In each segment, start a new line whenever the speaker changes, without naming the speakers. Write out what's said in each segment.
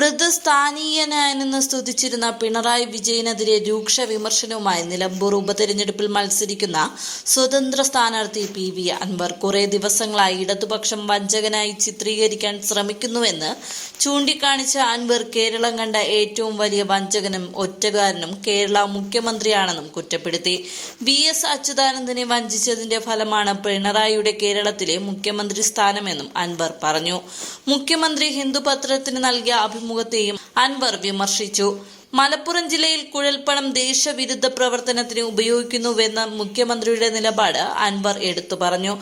പ്രതിസ്ഥാനീയനെന്ന് സ്തുതിച്ചിരുന്ന പിണറായി വിജയനെതിരെ രൂക്ഷ വിമർശനവുമായി നിലമ്പൂർ ഉപതെരഞ്ഞെടുപ്പിൽ മത്സരിക്കുന്ന സ്വതന്ത്ര സ്ഥാനാർത്ഥി പി വി അൻവർ കുറെ ദിവസങ്ങളായി ഇടതുപക്ഷം വഞ്ചകനായി ചിത്രീകരിക്കാൻ ശ്രമിക്കുന്നുവെന്ന് ചൂണ്ടിക്കാണിച്ച അൻവർ കേരളം കണ്ട ഏറ്റവും വലിയ വഞ്ചകനും ഒറ്റകാരനും കേരള മുഖ്യമന്ത്രിയാണെന്നും കുറ്റപ്പെടുത്തി. വി എസ് അച്യുതാനന്ദനെ വഞ്ചിച്ചതിന്റെ ഫലമാണ് പിണറായിയുടെ കേരളത്തിലെ മുഖ്യമന്ത്രി സ്ഥാനമെന്നും അൻവർ പറഞ്ഞു. മുഖ്യമന്ത്രി ഹിന്ദു പത്രത്തിന് നൽകിയ അഭിമുഖത്തെയും അൻവർ വിമർശിച്ചു. മലപ്പുറം ജില്ലയിൽ കുഴൽപ്പണം ദേശവിരുദ്ധ പ്രവർത്തനത്തിന് ഉപയോഗിക്കുന്നുവെന്ന മുഖ്യമന്ത്രിയുടെ നിലപാട് അൻവർ എടുത്തു പറഞ്ഞു.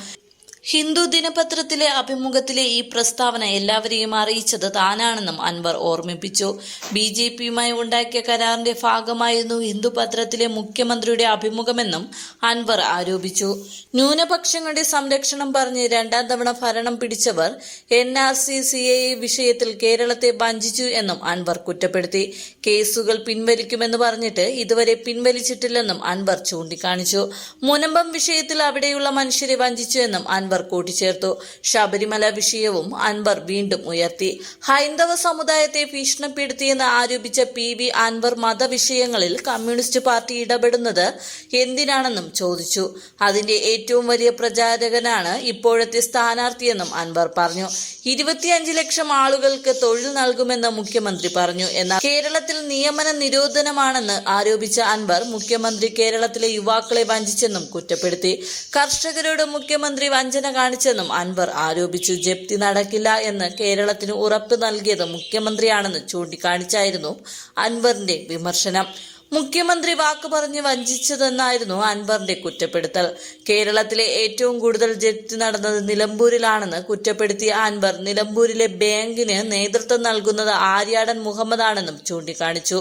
ഹിന്ദു ദിനപത്രത്തിലെ അഭിമുഖത്തിലെ ഈ പ്രസ്താവന എല്ലാവരെയും അറിയിച്ചത് താനാണെന്നും അൻവർ ഓർമ്മിപ്പിച്ചു. ബി ജെ പിയുമായി ഉണ്ടാക്കിയ കരാറിന്റെ ഭാഗമായിരുന്നു ഹിന്ദു പത്രത്തിലെ മുഖ്യമന്ത്രിയുടെ അഭിമുഖമെന്നും അൻവർ ആരോപിച്ചു. ന്യൂനപക്ഷങ്ങളുടെ സംരക്ഷണം പറഞ്ഞ് രണ്ടാം തവണ ഭരണം പിടിച്ചവർ N R C C A വിഷയത്തിൽ കേരളത്തെ വഞ്ചിച്ചു എന്നും അൻവർ കുറ്റപ്പെടുത്തി. കേസുകൾ പിൻവലിക്കുമെന്ന് പറഞ്ഞിട്ട് ഇതുവരെ പിൻവലിച്ചിട്ടില്ലെന്നും അൻവർ ചൂണ്ടിക്കാണിച്ചു. മുനമ്പം വിഷയത്തിൽ അവിടെയുള്ള മനുഷ്യരെ വഞ്ചിച്ചു എന്നും അൻവർ കൂട്ടിച്ചേർത്തു. ശബരിമല വിഷയവും അൻവർ വീണ്ടും ഉയർത്തി. ഹൈന്ദവ സമുദായത്തെ ഭീഷണിപ്പെടുത്തിയെന്ന് ആരോപിച്ച പി വി അൻവർ മതവിഷയങ്ങളിൽ കമ്മ്യൂണിസ്റ്റ് പാർട്ടി ഇടപെടുന്നത് എന്തിനാണെന്നും ചോദിച്ചു. അതിന്റെ ഏറ്റവും വലിയ പ്രചാരകനാണ് ഇപ്പോഴത്തെ സ്ഥാനാർത്ഥിയെന്നും അൻവർ പറഞ്ഞു. ഇരുപത്തിയഞ്ച് ലക്ഷം ആളുകൾക്ക് തൊഴിൽ നൽകുമെന്ന് മുഖ്യമന്ത്രി പറഞ്ഞു. എന്നാൽ കേരളത്തിൽ നിയമന നിരോധനമാണെന്ന് ആരോപിച്ച അൻവർ മുഖ്യമന്ത്രി കേരളത്തിലെ യുവാക്കളെ വഞ്ചിച്ചെന്നും കുറ്റപ്പെടുത്തി. കർഷകരോട് മുഖ്യമന്ത്രി വഞ്ചന കാണിച്ചെന്നും അൻവർ ആരോപിച്ചു ജപ്തി നടക്കില്ല എന്ന് കേരളത്തിന് ഉറപ്പ് നൽകിയത് മുഖ്യമന്ത്രിയാണെന്ന് ചൂണ്ടിക്കാണിച്ചായിരുന്നു അൻവറിന്റെ വിമർശനം. മുഖ്യമന്ത്രി വാക്ക് പറഞ്ഞ് വഞ്ചിച്ചതെന്നായിരുന്നു അൻവറിന്റെ കുറ്റപ്പെടുത്തൽ. കേരളത്തിലെ ഏറ്റവും കൂടുതൽ ജപ്തി നടന്നത് നിലമ്പൂരിലാണെന്ന് കുറ്റപ്പെടുത്തിയ അൻവർ നിലമ്പൂരിലെ ബാങ്കിന് നേതൃത്വം നൽകുന്നത് ആര്യാടൻ മുഹമ്മദാണെന്നും ചൂണ്ടിക്കാണിച്ചു.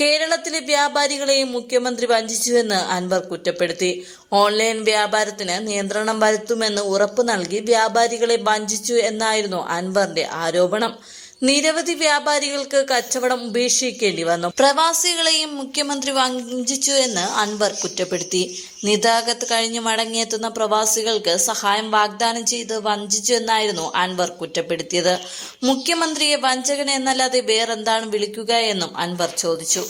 കേരളത്തിലെ വ്യാപാരികളെയും മുഖ്യമന്ത്രി വഞ്ചിച്ചുവെന്ന് അൻവർ കുറ്റപ്പെടുത്തി. ഓൺലൈൻ വ്യാപാരത്തിന് നിയന്ത്രണം വരുത്തുമെന്ന് ഉറപ്പ് നൽകി വ്യാപാരികളെ വഞ്ചിച്ചു എന്നായിരുന്നു അൻവറിന്റെ ആരോപണം. നിരവധി വ്യാപാരികൾക്ക് കച്ചവടം ഉപേക്ഷിക്കേണ്ടി വന്നു. പ്രവാസികളെയും മുഖ്യമന്ത്രി വഞ്ചിച്ചു എന്ന് അൻവർ കുറ്റപ്പെടുത്തി. നിതാഗത്ത് കഴിഞ്ഞ് മടങ്ങിയെത്തുന്ന പ്രവാസികൾക്ക് സഹായം വാഗ്ദാനം ചെയ്ത് വഞ്ചിച്ചു എന്നായിരുന്നു അൻവർ കുറ്റപ്പെടുത്തിയത്. മുഖ്യമന്ത്രിയെ വഞ്ചകൻ എന്നല്ലാതെ വേറെന്താണ് വിളിക്കുക എന്നും അൻവർ ചോദിച്ചു.